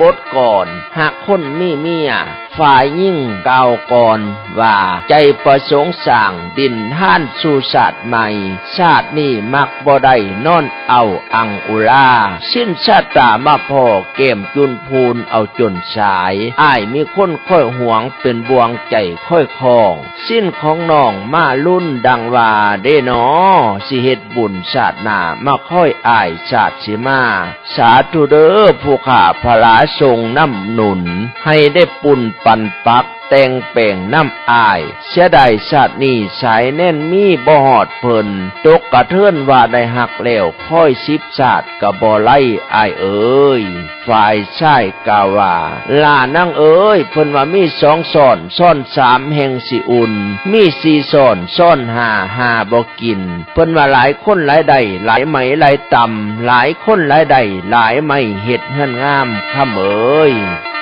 บทก่อน หากคนมีเมีย ฝ่ายยิ่งกล่าวก่อน ว่าใจประสงค์สั่งดินท่านสู่ศาสตร์ใหม่ชาตินี้มักบ่ได้นอนเอาอังอุลาสิ้นชาตามาพอเกมจุนพูนเอาจนสายอ้ายมีคนค่อยหวงเป็นบวงใจค่อยคลอง สิ้นของน้องมารุ่นดังว่าเด้นอสิเฮ็ดบุญชาติหน้ามาค่อยอายชาติสิมา สาธุเด้อผู้ขาพระลาทรงน้ำหนุน ให้ได้ปุ่นปันปัก แต่งแป่งน้ำอายเสียดายชาตินี้สายแน่นมีบ่หอดเพิ่นตกกระเทือนว่าได้หักแล้วค่อยสิบศาตร์กะบ่ไล่อายเอ้ยฝ่ายชายกาว่าลานั่งเอ้ยเพิ่นว่ามีสองซ่อนซ่อนสามแห่งสิอุ่น มีสี่ซ่อนซ่อนหาหาบ่กิน เพิ่นว่าหลายคนหลายใดหลายไหมหลายต่ำหลายคนหลายใดหลายไม่เห็ดเฮือนงามคำเอ้ย